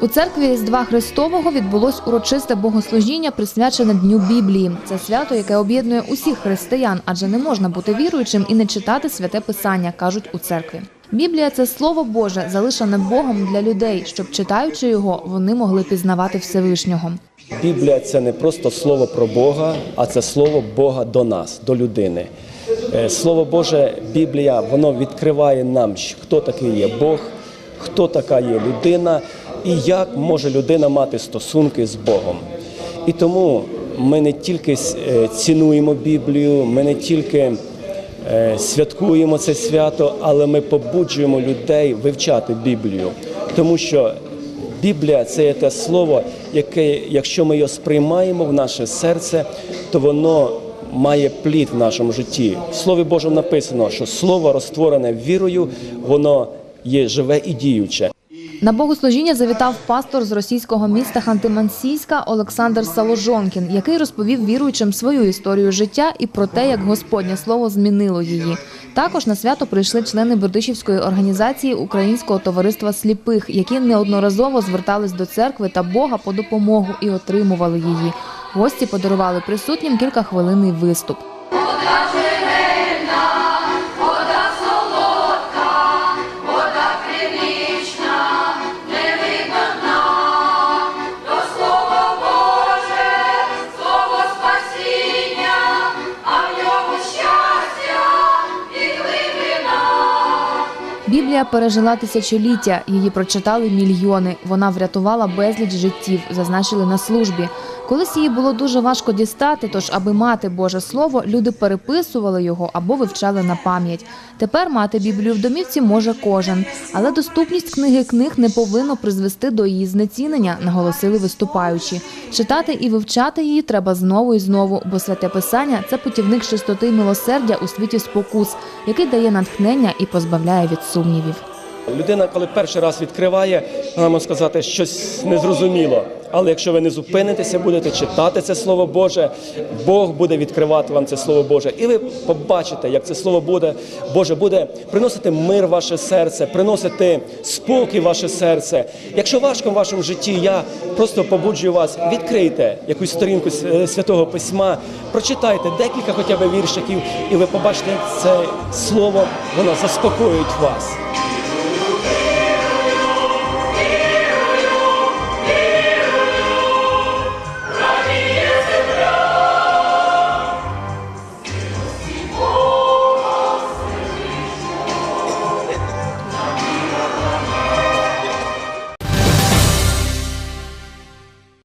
У церкві Різдва Христового відбулось урочисте богослужіння, присвячене Дню Біблії. Це свято, яке об'єднує усіх християн, адже не можна бути віруючим і не читати святе писання, кажуть у церкві. Біблія це слово Боже, залишене Богом для людей, щоб читаючи його, вони могли пізнавати Всевишнього. Біблія це не просто слово про Бога, а це слово Бога до нас, до людини. Е, Слово Боже, Біблія, воно відкриває нам, хто такий є Бог, хто така є людина і як може людина мати стосунки з Богом. І тому ми не тільки е, цінуємо Біблію, ми не тільки е, святкуємо це свято, але ми побуджуємо людей вивчати Біблію, тому що Біблія це є те слово, яке, якщо ми його сприймаємо в наше серце, то воно має плід в нашому житті. В Слові Божому написано, що слово розтворене вірою, воно є живе і діюче. На богослужіння завітав пастор з російського міста Ханти-Мансійська Олександр Саложонкін, який розповів віруючим свою історію життя і про те, як Господнє слово змінило її. Також на свято прийшли члени Бердичівської організації Українського товариства сліпих, які неодноразово звертались до церкви та Бога по допомогу і отримували її. Гості подарували присутнім кілька кількахвилинний виступ. Біблія пережила тисячоліття, її прочитали мільйони. Вона врятувала безліч життів, зазначили на службі. Колись її було дуже важко дістати, тож, аби мати Боже Слово, люди переписували його або вивчали на пам'ять. Тепер мати Біблію в домівці може кожен, але доступність книги книг не повинно призвести до її знецінення, наголосили виступаючі. Читати і вивчати її треба знову і знову, бо святе писання це путівник чистоти милосердя у світі спокус, який дає натхнення і позбавляє від сумнівів. Людина, коли перший раз відкриває, вона сказати щось незрозуміло. Але якщо ви не зупинитеся, будете читати це слово Боже, Бог буде відкривати вам це слово Боже, і ви побачите, як це слово буде Боже буде приносити мир в ваше серце, приносити спокій в ваше серце. Якщо важко в вашому житті, я просто побуджую вас, відкрийте якусь сторінку С- святого письма, прочитайте декілька хоча б віршиків, і ви побачите, як це слово воно заспокоїть вас.